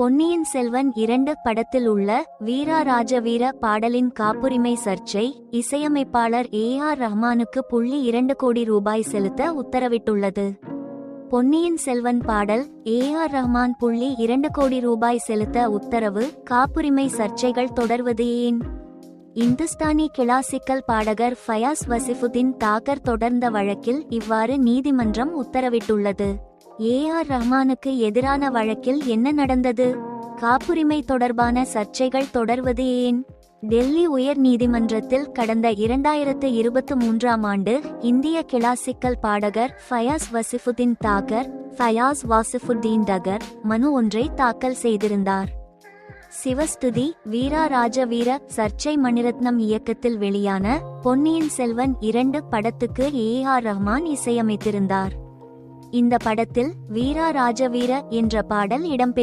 பொன்னியின் செல்வன் இரண்டு படத்தில் உள்ள வீரா ராஜவீர பாடலின் காப்புரிமை சர்ச்சை இசையமைப்பாளர் ஏ ஆர் ரஹ்மானுக்கு புள்ளி இரண்டு கோடி ரூபாய் செலுத்த உத்தரவிட்டுள்ளது. பொன்னியின் செல்வன் பாடல் ஏ ஆர் ரஹ்மான் புள்ளி இரண்டு கோடி ரூபாய் செலுத்த உத்தரவு காப்புரிமை சர்ச்சைகள் தொடர்வது ஏன்? இந்துஸ்தானி கிளாசிக்கல் பாடகர் ஃபயாஸ் வசிஃபுதீன் தாக்கர் தொடர்ந்த வழக்கில் இவ்வாறு நீதிமன்றம் உத்தரவிட்டுள்ளது. ஏ ஆர் ரஹ்மானுக்கு எதிரான வழக்கில் என்ன நடந்தது? காப்புரிமை தொடர்பான சர்ச்சைகள் தொடர்வது ஏன்? டெல்லி உயர் நீதிமன்றத்தில் கடந்த இரண்டாயிரத்து இருபத்து மூன்றாம் ஆண்டு இந்திய கிளாசிக்கல் பாடகர் ஃபயாஸ் வசிஃபுதீன் தாகர் ஃபயாஸ் வாசிஃபுத்தீன் டகர் மனு ஒன்றை தாக்கல் செய்திருந்தார். சிவஸ்துதி வீரா ராஜவீர சர்ச்சை மணிரத்னம் இயக்கத்தில் வெளியான பொன்னியின் செல்வன் இரண்டு படத்துக்கு ஏ ஆர் ரஹ்மான் இசையமைத்திருந்தார். இந்த படத்தில் வீரா ராஜவீர என்ற பாடல் இடம்பெற்ற